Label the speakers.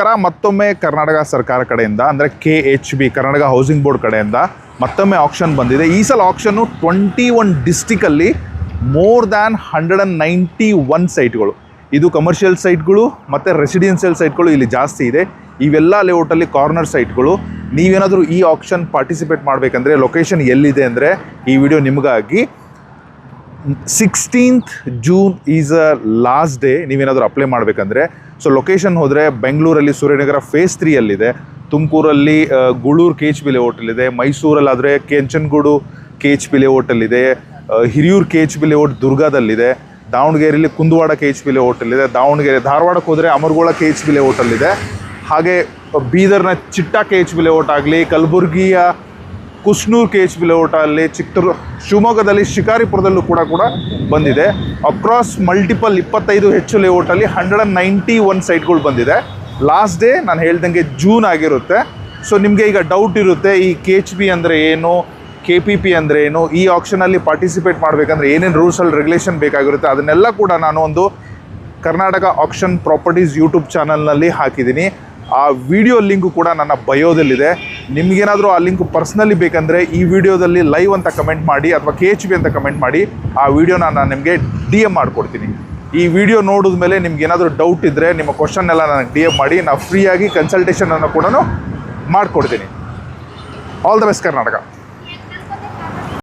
Speaker 1: ನಮಸ್ಕಾರ. ಮತ್ತೊಮ್ಮೆ ಕರ್ನಾಟಕ ಸರ್ಕಾರ ಕಡೆಯಿಂದ, ಅಂದರೆ K H B Karnataka housing board ಕಡೆಯಿಂದ ಮತ್ತೊಮ್ಮೆ ಆಕ್ಷನ್ ಬಂದಿದೆ. ಈ ಸಲ ಆಕ್ಷನ್ನು twenty one ಡಿಸ್ಟಿಕಲ್ಲಿ more than hundred and ninety one ಸೈಟ್ಗಳು ಇದು ಕಮರ್ಷಿಯಲ್ ಸೈಟ್ಗಳು ಮತ್ತು ರೆಸಿಡೆನ್ಷಿಯಲ್ ಸೈಟ್ಗಳು ಇಲ್ಲಿ ಜಾಸ್ತಿ ಇದೆ. ಇವೆಲ್ಲ ಲೇಔಟಲ್ಲಿ ಕಾರ್ನರ್ ಸೈಟ್ಗಳು ನೀವೇನಾದರೂ ಈ ಆಕ್ಷನ್ ಪಾರ್ಟಿಸಿಪೇಟ್ ಮಾಡಬೇಕಂದ್ರೆ ಲೊಕೇಶನ್ ಎಲ್ಲಿದೆ ಅಂದರೆ ಈ ವಿಡಿಯೋ ನಿಮಗಾಗಿ. Sixteenth June is a last day ನೀವೇನಾದರೂ ಅಪ್ಲೈ ಮಾಡಬೇಕಂದ್ರೆ ಸೊ ಲೊಕೇಶನ್ ಹೋದರೆ ಬೆಂಗಳೂರಲ್ಲಿ ಸೂರ್ಯನಗರ ಫೇಸ್ ತ್ರೀಯಲ್ಲಿದೆ ತುಮಕೂರಲ್ಲಿ ಗುಳೂರು ಕೆ ಎಚ್ ಪಿ ಇದೆ. ಮೈಸೂರಲ್ಲಾದರೆ ಕೆಂಚನಗೂಡು ಕೆ ಎಚ್ ಹೋಟೆಲ್ ಇದೆ. Hiriyur K H P hotel ದುರ್ಗಾದಲ್ಲಿದೆ. ದಾವಣಗೆರೆಯಲ್ಲಿ ಕುಂದವಾಡ ಕೆ ಎಚ್ ಪಿ ಇದೆ. ದಾವಣಗೆರೆ, ಧಾರವಾಡಕ್ಕೆ ಹೋದರೆ ಅಮರಗೋಳ ಕೆ ಎಚ್ ಪಿ ಇದೆ. ಹಾಗೆ ಬೀದರ್ನ Chitta K H P hotel ಆಗಲಿ, ಕಲಬುರಗಿಯ ಕುಸ್ನೂರ್ ಕೆ ಎಚ್ ಲೋಟ ಲೇಔಟಲ್ಲಿ ಚಿತ್ರ ಶಿವಮೊಗ್ಗದಲ್ಲಿ ಶಿಕಾರಿಪುರದಲ್ಲೂ ಕೂಡ ಕೂಡ ಬಂದಿದೆ. ಅಕ್ರಾಸ್ ಮಲ್ಟಿಪಲ್ ಇಪ್ಪತ್ತೈದು ಹೆಚ್ಚು ಲೇಔಟಲ್ಲಿ ಹಂಡ್ರೆಡ್ ಆ್ಯಂಡ್ ನೈಂಟಿ ಒನ್ ಸೈಟ್ಗಳು ಬಂದಿದೆ. ಲಾಸ್ಟ್ ಡೇ ನಾನು ಹೇಳ್ದಂಗೆ ಜೂನ್ ಆಗಿರುತ್ತೆ. ಸೊ ನಿಮಗೆ ಈಗ ಡೌಟ್ ಇರುತ್ತೆ, ಈ ಕೆ ಎಚ್ ಬಿ ಅಂದರೆ ಏನು ಕೆ ಪಿ ಪಿ ಅಂದರೆ ಏನು, ಈ ಆಪ್ಷನಲ್ಲಿ ಪಾರ್ಟಿಸಿಪೇಟ್ ಮಾಡಬೇಕಂದ್ರೆ ಏನೇನು ರೂಲ್ಸ್ ಅಲ್ಲಿ ರೆಗ್ಯುಲೇಷನ್ ಬೇಕಾಗಿರುತ್ತೆ, ಅದನ್ನೆಲ್ಲ ಕೂಡ ನಾನು ಒಂದು ಕರ್ನಾಟಕ ಆಕ್ಷನ್ ಪ್ರಾಪರ್ಟೀಸ್ ಯೂಟ್ಯೂಬ್ ಚಾನಲ್ನಲ್ಲಿ ಹಾಕಿದ್ದೀನಿ. ಆ ವಿಡಿಯೋ ಲಿಂಕು ಕೂಡ ನನ್ನ ಬಯೋದಲ್ಲಿದೆ ನಿಮಗೇನಾದರೂ ಆ ಲಿಂಕ್ ಪರ್ಸ್ನಲಿ ಬೇಕಂದರೆ ಈ ವಿಡಿಯೋದಲ್ಲಿ ಲೈವ್ ಅಂತ ಕಮೆಂಟ್ ಮಾಡಿ ಅಥವಾ ಕೆ ಎಚ್ ಬಿ ಅಂತ ಕಮೆಂಟ್ ಮಾಡಿ, ಆ ವಿಡಿಯೋನ ನಾನು ನಿಮಗೆ ಡಿ ಎಂ ಮಾಡಿಕೊಡ್ತೀನಿ. ಈ ವಿಡಿಯೋ ನೋಡಿದ ಮೇಲೆ ನಿಮ್ಗೆ ಏನಾದರೂ ಡೌಟ್ ಇದ್ದರೆ ನಿಮ್ಮ ಕ್ವಶನ್ ಎಲ್ಲ ನನಗೆ ಡಿ ಎಂ ಮಾಡಿ, ನಾವು ಫ್ರೀಯಾಗಿ ಕನ್ಸಲ್ಟೇಷನನ್ನು ಕೂಡ ಮಾಡಿಕೊಡ್ತೀನಿ. All the best Karnataka